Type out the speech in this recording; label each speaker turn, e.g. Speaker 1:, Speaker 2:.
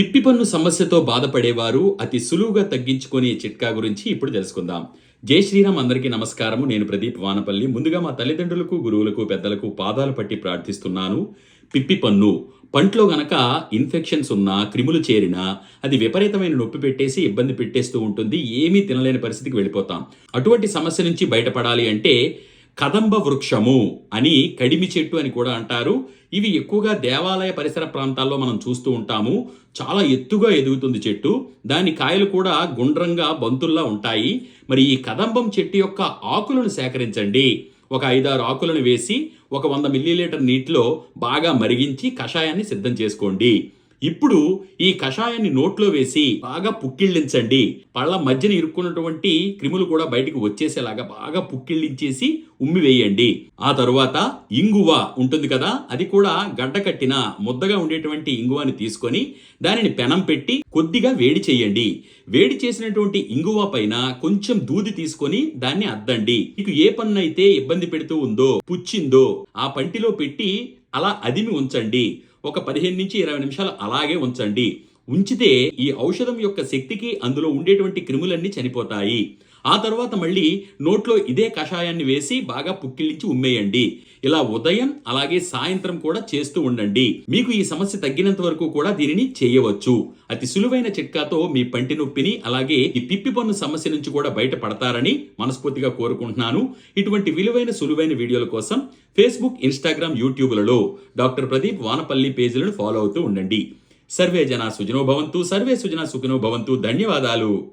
Speaker 1: పిప్పి పన్ను సమస్యతో బాధపడేవారు అతి సులువుగా తగ్గించుకునే చిట్కా గురించి ఇప్పుడు తెలుసుకుందాం. జై శ్రీరామ్ అందరికీ నమస్కారము. నేను ప్రదీప్ వానపల్లి. ముందుగా మా తల్లిదండ్రులకు గురువులకు పెద్దలకు పాదాలు పట్టి ప్రార్థిస్తున్నాను. పిప్పి పన్ను పంట్లో గనక ఇన్ఫెక్షన్స్ ఉన్నా క్రిములు చేరినా అది విపరీతమైన నొప్పి పెట్టేసి ఇబ్బంది పెట్టేస్తూ ఉంటుంది. ఏమీ తినలేని పరిస్థితికి వెళ్ళిపోతాం. అటువంటి సమస్య నుంచి బయటపడాలి అంటే కదంబ వృక్షము అని కడిమి చెట్టు అని కూడా అంటారు. ఇవి ఎక్కువగా దేవాలయ పరిసర ప్రాంతాల్లో మనం చూస్తూ ఉంటాము. చాలా ఎత్తుగా ఎదుగుతుంది చెట్టు. దాని కాయలు కూడా గుండ్రంగా బంతుల్లా ఉంటాయి. మరి ఈ కదంబం చెట్టు యొక్క ఆకులను సేకరించండి. ఒక ఐదారు ఆకులను వేసి ఒక వంద మిల్లీలీటర్ నీటిలో బాగా మరిగించి కషాయాన్ని సిద్ధం చేసుకోండి. ఇప్పుడు ఈ కషాయాన్ని నోట్లో వేసి బాగా పుక్కిళ్ళించండి. పళ్ళ మధ్యన ఇరుక్కున్నటువంటి క్రిములు కూడా బయటికి వచ్చేసేలాగా బాగా పుక్కిళ్ళించేసి ఉమ్మి వేయండి. ఆ తరువాత ఇంగువ ఉంటుంది కదా అది కూడా గడ్డ కట్టిన ముద్దగా ఉండేటువంటి ఇంగువాని తీసుకొని దానిని పెనం పెట్టి కొద్దిగా వేడి చేయండి. వేడి చేసినటువంటి ఇంగువ పైన కొంచెం దూది తీసుకొని దాన్ని అద్దండి. మీకు ఏ పన్నైతే ఇబ్బంది పెడుతూ ఉందో పుచ్చిందో ఆ పంటిలో పెట్టి అలా అదిమి ఉంచండి. ఒక పదిహేను నుంచి ఇరవై నిమిషాలు అలాగే ఉంచండి. ఉంచితే ఈ ఔషధం యొక్క శక్తికి అందులో ఉండేటువంటి క్రిములన్నీ చనిపోతాయి. ఆ తర్వాత మళ్ళీ నోట్లో ఇదే కషాయాన్ని వేసి బాగా పుక్కిలించి ఉమ్మేయండి. ఇలా ఉదయం అలాగే సాయంత్రం కూడా చేస్తూ ఉండండి. మీకు ఈ సమస్య తగ్గినంత వరకు కూడా దీనిని చేయవచ్చు. అతి సులువైన చిట్కాతో మీ పంటి నొప్పిని అలాగే ఈ పిప్పి పన్ను సమస్య నుంచి కూడా బయటపడతారని మనస్ఫూర్తిగా కోరుకుంటున్నాను. ఇటువంటి విలువైన సులువైన వీడియోల కోసం ఫేస్బుక్ ఇన్స్టాగ్రామ్ యూట్యూబ్లలో డాక్టర్ ప్రదీప్ వానపల్లి పేజీలను ఫాలో అవుతూ ఉండండి. సర్వే జన సుజనో భవంతు సర్వే సుజన సుఖినో భవంతు. ధన్యవాదాలు.